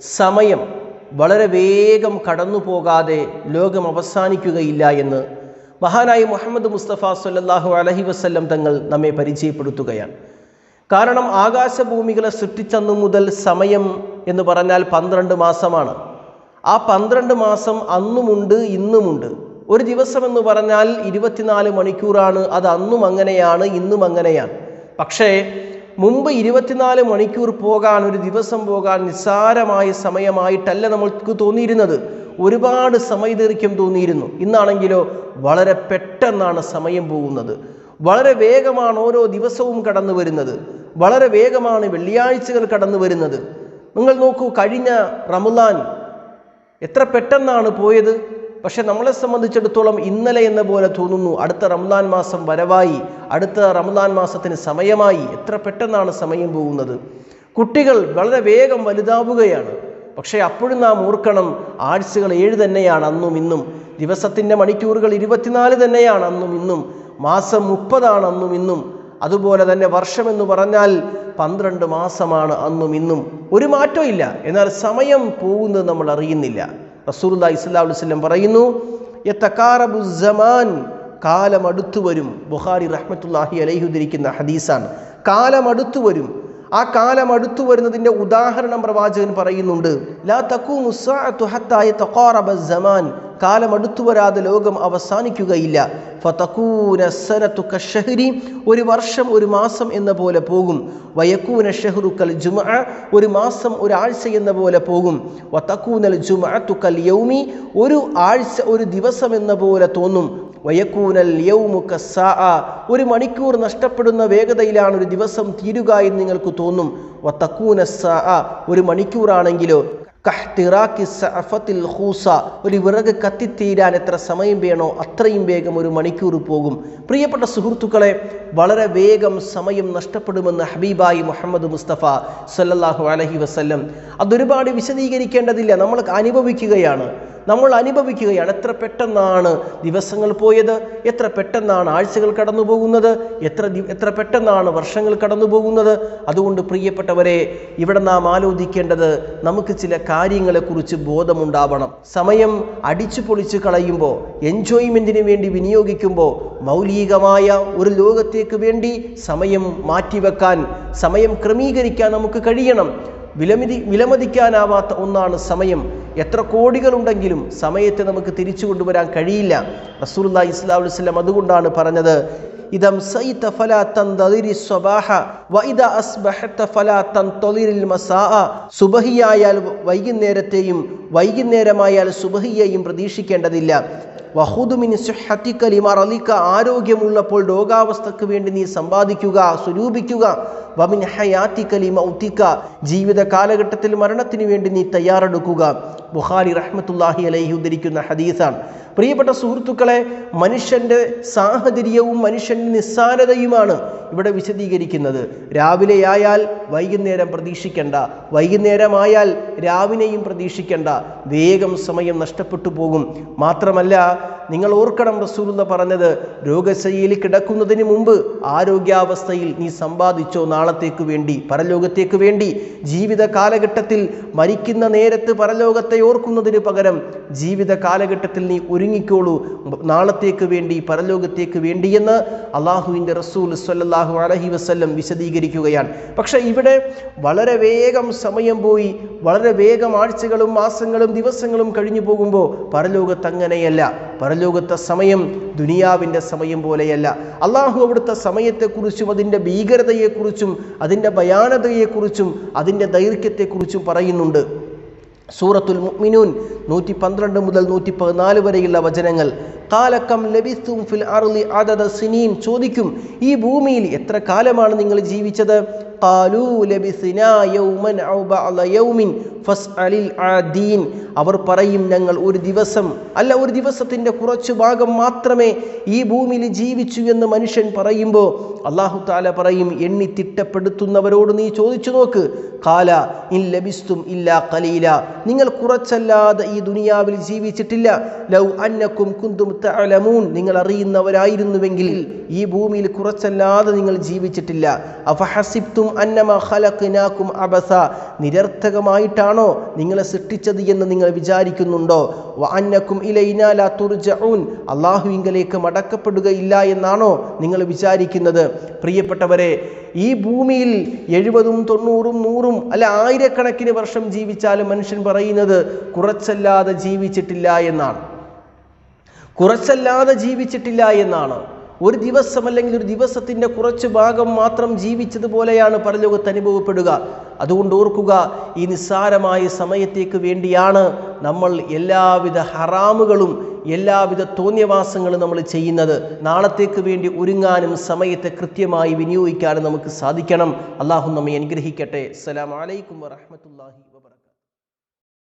സമയം വളരെ വേഗം കടന്നു പോകാതെ ലോകം അവസാനിക്കുകയില്ല എന്ന് മഹാനായ മുഹമ്മദ് മുസ്തഫ സല്ലാഹു അലഹി വസ്ല്ലം തങ്ങൾ നമ്മെ പരിചയപ്പെടുത്തുകയാണ്. കാരണം ആകാശഭൂമികളെ സൃഷ്ടിച്ചന്നു മുതൽ സമയം എന്ന് പറഞ്ഞാൽ പന്ത്രണ്ട് മാസമാണ്. ആ പന്ത്രണ്ട് മാസം അന്നുമുണ്ട് ഇന്നുമുണ്ട്. ഒരു ദിവസം എന്ന് പറഞ്ഞാൽ ഇരുപത്തിനാല് മണിക്കൂറാണ്. അത് അന്നും അങ്ങനെയാണ് ഇന്നും അങ്ങനെയാണ്. പക്ഷേ മുമ്പ് ഇരുപത്തിനാല് മണിക്കൂർ പോകാൻ ഒരു ദിവസം പോകാൻ നിസ്സാരമായ സമയമായിട്ടല്ല നമ്മൾക്ക് തോന്നിയിരുന്നത്. ഒരുപാട് സമയദീർഘ്യം തോന്നിയിരുന്നു. ഇന്നാണെങ്കിലോ വളരെ പെട്ടെന്നാണ് സമയം പോകുന്നത്. വളരെ വേഗമാണ് ഓരോ ദിവസവും കടന്നു വരുന്നത്. വളരെ വേഗമാണ് വെള്ളിയാഴ്ചകൾ കടന്നു വരുന്നത്. നിങ്ങൾ നോക്കൂ കഴിഞ്ഞ റമദാൻ എത്ര പെട്ടെന്നാണ് പോയത്? പക്ഷെ നമ്മളെ സംബന്ധിച്ചിടത്തോളം ഇന്നലെ എന്ന പോലെ തോന്നുന്നു. അടുത്ത റംദാൻ മാസം വരവായി. അടുത്ത റംദാൻ മാസത്തിന് സമയമായി. എത്ര പെട്ടെന്നാണ് സമയം പോകുന്നത്. കുട്ടികൾ വളരെ വേഗം വലുതാവുകയാണ്. പക്ഷേ അപ്പോഴും നാം ഓർക്കണം ആഴ്ചകൾ ഏഴ് തന്നെയാണ് അന്നും ഇന്നും. ദിവസത്തിന്റെ മണിക്കൂറുകൾ ഇരുപത്തിനാല് തന്നെയാണ് അന്നും ഇന്നും. മാസം മുപ്പതാണ് അന്നും ഇന്നും. അതുപോലെ തന്നെ വർഷമെന്ന് പറഞ്ഞാൽ പന്ത്രണ്ട് മാസമാണ് അന്നും ഇന്നും. ഒരു മാറ്റവും ഇല്ല. എന്നാൽ സമയം പോകുന്നത് നമ്മൾ അറിയുന്നില്ല. റസൂർല്ലാ ഇസ്ലാ വസ്ലം പറയുന്നു യത്തക്കാറബുസമാൻ കാലം അടുത്തു വരും. ബുഹാരി റഹ്മത്തുല്ലാഹി അലൈഹുദ്ധരിക്കുന്ന ഹദീസാണ്. കാലം അടുത്തു വരും. ആ കാലം അടുത്തു വരുന്നതിന്റെ ഉദാഹരണം പ്രവാചകൻ പറയുന്നുണ്ട് ലാ തക്കൂ മുസാഅത്തുഹത്തായ തഖാറബ സമാൻ. കാലം അടുത്തു വരാതെ ലോകം അവസാനിക്കുകയില്ല. ഫതക്കൂന സനത്തു കഷഹരി ഒരു വർഷം ഒരു മാസം എന്ന പോലെ പോകും. വയക്കൂന ഷെഹ്റുക്കൽ കൽ ജുമ ഒരു മാസം ഒരാഴ്ച എന്ന പോലെ പോകും. വതക്കൂനൽ ജുമ തുക്കൽ യൗമി ഒരു ആഴ്ച ഒരു ദിവസം എന്ന പോലെ തോന്നും. വയക്കൂനൽ യൗമു സാ ഒരു മണിക്കൂർ നഷ്ടപ്പെടുന്ന വേഗതയിലാണ് ഒരു ദിവസം തീരുക എന്ന് നിങ്ങൾക്ക് തോന്നും. വത്തക്കൂന സാ ഒരു മണിക്കൂറാണെങ്കിലോ കഹ്തിറാക്കി സഅഫത്തിൽ ഖൂസ. ഒരു വിറക് കത്തിത്തീരാൻ എത്ര സമയം വേണോ അത്രയും വേഗം ഒരു മണിക്കൂർ പോകും. പ്രിയപ്പെട്ട സുഹൃത്തുക്കളെ വളരെ വേഗം സമയം നഷ്ടപ്പെടുമെന്ന് ഹബീബായി മുഹമ്മദ് മുസ്തഫ സല്ലാഹു അലഹി വസ്ല്ലം. അതൊരുപാട് വിശദീകരിക്കേണ്ടതില്ല. നമ്മൾ അനുഭവിക്കുകയാണ്. നമ്മൾ അനുഭവിക്കുകയാണ്. എത്ര പെട്ടെന്നാണ് ദിവസങ്ങൾ പോയത്? എത്ര പെട്ടെന്നാണ് ആഴ്ചകൾ കടന്നു പോകുന്നത് എത്ര എത്ര പെട്ടെന്നാണ് വർഷങ്ങൾ കടന്നു പോകുന്നത് അതുകൊണ്ട് പ്രിയപ്പെട്ടവരെ ഇവിടെ നാം ആലോചിക്കേണ്ടത് നമുക്ക് ചില കാര്യങ്ങളെക്കുറിച്ച് ബോധമുണ്ടാവണം. സമയം അടിച്ചു പൊളിച്ച് കളയുമ്പോൾ എൻജോയ്മെന്റിന് വേണ്ടി വിനിയോഗിക്കുമ്പോൾ മൗലികമായ ഒരു ലോകത്തേക്ക് വേണ്ടി സമയം മാറ്റിവെക്കാൻ സമയം ക്രമീകരിക്കാൻ നമുക്ക് കഴിയണം. വിലമതി വിലമതിക്കാനാവാത്ത ഒന്നാണ് സമയം. എത്ര കോടികളുണ്ടെങ്കിലും സമയത്തെ നമുക്ക് തിരിച്ചു കൊണ്ടുവരാൻ കഴിയില്ല. റസൂലുല്ലാ ഇസ്ലാം വസ്ലം അതുകൊണ്ടാണ് പറഞ്ഞത് ഇതം സൈത ഫലാ സ്വബാഹ ഫലാ തന്തളിരിൽ മസാ സുബഹിയായാൽ വൈകുന്നേരത്തെയും വൈകുന്നേരമായാൽ സുബഹിയെയും പ്രതീക്ഷിക്കേണ്ടതില്ല. വഹുദുമിൻ സുഹത്തിക്കലിമറലിക്ക ആരോഗ്യമുള്ളപ്പോൾ രോഗാവസ്ഥക്ക് വേണ്ടി നീ സമ്പാദിക്കുക സ്വരൂപിക്കുക. വമിൻ ഹയാത്തിക്കലി മൗത്തിക്ക ജീവിത കാലഘട്ടത്തിൽ മരണത്തിന് വേണ്ടി നീ തയ്യാറെടുക്കുക. ബുഹാരി റഹ്മത്തുല്ലാഹി അലൈഹി ഉദ്ധരിക്കുന്ന ഹദീസാണ്. പ്രിയപ്പെട്ട സുഹൃത്തുക്കളെ മനുഷ്യന്റെ സാഹചര്യവും മനുഷ്യന്റെ നിസ്സാരതയുമാണ് ഇവിടെ വിശദീകരിക്കുന്നത്. രാവിലെയായാൽ വൈകുന്നേരം പ്രതീക്ഷിക്കേണ്ട വൈകുന്നേരമായാൽ രാവിനെയും പ്രതീക്ഷിക്കേണ്ട. വേഗം സമയം നഷ്ടപ്പെട്ടു പോകും. മാത്രമല്ല നിങ്ങൾ ഓർക്കണം റസൂലുള്ള പറഞ്ഞത് രോഗശൈലി കിടക്കുന്നതിന് മുമ്പ് ആരോഗ്യാവസ്ഥയിൽ നീ സമ്പാദിച്ചോ നാളത്തേക്ക് വേണ്ടി പരലോകത്തേക്ക് വേണ്ടി. ജീവിത കാലഘട്ടത്തിൽ മരിക്കുന്ന നേരത്ത് പരലോകത്തെ ഓർക്കുന്നതിന് പകരം ജീവിത കാലഘട്ടത്തിൽ നീ ഒരുങ്ങിക്കോളൂ നാളത്തേക്ക് വേണ്ടി പരലോകത്തേക്ക് വേണ്ടിയെന്ന് അള്ളാഹുവിന്റെ റസൂൽ സല്ലാഹു അലഹി വസ്ല്ലം വിശദീകരിക്കുകയാണ്. പക്ഷേ ഇവിടെ വളരെ വേഗം സമയം പോയി വളരെ വേഗം ആഴ്ചകളും മാസങ്ങളും ദിവസങ്ങളും കഴിഞ്ഞു പോകുമ്പോൾ പരലോകത്ത് അങ്ങനെയല്ല പരലോകത്തെ സമയം ദുനിയാവിന്റെ സമയം പോലെയല്ല. അള്ളാഹു അവിടുത്തെ സമയത്തെക്കുറിച്ചും അതിന്റെ ഭീകരതയെക്കുറിച്ചും അതിന്റെ ഭയാനതയെക്കുറിച്ചും അതിന്റെ ദൈർഘ്യത്തെക്കുറിച്ചും പറയുന്നുണ്ട്. സൂറത്തുൽ മുഅ്മിനൂൻ നൂറ്റി പന്ത്രണ്ട് മുതൽ നൂറ്റി പതിനാല് വരെയുള്ള വചനങ്ങൾ. കാലക്കം ലബിസ്തും ഫിൽ അർലി അദദ സിനീൻ. ചോദിക്കും ഈ ഭൂമിയിൽ എത്ര കാലമാണ് നിങ്ങൾ ജീവിച്ചത്? അവർ പറയും ഞങ്ങൾ ഒരു ദിവസം അല്ല ഒരു ദിവസത്തിന്റെ കുറച്ചു ഭാഗം മാത്രമേ ഈ ഭൂമിയിൽ ജീവിച്ചു എന്ന് മനുഷ്യൻ പറയുമ്പോൾ അള്ളാഹു താല പറയും എണ്ണി തിട്ടപ്പെടുത്തുന്നവരോട് നീ ചോദിച്ചു നോക്ക്. കാല ഇൻ ലബിസ്തും ഇല്ല കലീല നിങ്ങൾ കുറച്ചല്ലാതെ ഈ ദുനിയാവിൽ ജീവിച്ചിട്ടില്ല. ലൗ അന്നക്കും കുന്തും തഅലമൂൻ. നിങ്ങൾ അറിയുന്നവരായിരുന്നുവെങ്കിൽ ഈ ഭൂമിയിൽ കുറച്ചല്ലാതെ നിങ്ങൾ ജീവിച്ചിട്ടില്ല. അഫഹസിബ്തും അന്നമ ഖലഖ്നാകും അബസ. നിരർത്ഥകമായിട്ടാണോ നിങ്ങളെ സൃഷ്ടിച്ചത് എന്ന് നിങ്ങൾ വിചാരിക്കുന്നുണ്ടോ? അന്നക്കും ഇലൈനാ ലാ തുർജഊൻ അള്ളാഹുവിങ്കലേക്ക് മടക്കപ്പെടുകയില്ല എന്നാണോ നിങ്ങൾ വിചാരിക്കുന്നത്? പ്രിയപ്പെട്ടവരെ ഈ ഭൂമിയിൽ എഴുപതും തൊണ്ണൂറും നൂറും അല്ല ആയിരക്കണക്കിന് വർഷം ജീവിച്ചാലും മനുഷ്യൻ പറയുന്നത് കുറച്ചല്ലാതെ ജീവിച്ചിട്ടില്ല എന്നാണ്. കുറച്ചല്ലാതെ ജീവിച്ചിട്ടില്ല എന്നാണ്. ഒരു ദിവസം അല്ലെങ്കിൽ ഒരു ദിവസത്തിന്റെ കുറച്ച് ഭാഗം മാത്രം ജീവിച്ചതുപോലെയാണ് പരലോകത്ത് അനുഭവപ്പെടുക. അതുകൊണ്ട് ഓർക്കുക ഈ നിസ്സാരമായ സമയത്തേക്ക് വേണ്ടിയാണ് നമ്മൾ എല്ലാവിധ ഹറാമുകളും എല്ലാവിധ തോന്നിയവാസങ്ങളും നമ്മൾ ചെയ്യുന്നത്. നാളത്തേക്ക് വേണ്ടി ഒരുങ്ങാനും സമയത്തെ കൃത്യമായി വിനിയോഗിക്കാനും നമുക്ക് സാധിക്കണം. അള്ളാഹു നമ്മെ അനുഗ്രഹിക്കട്ടെ. അസ്സലാമു അലൈക്കും വറഹ്മത്തുള്ളാഹി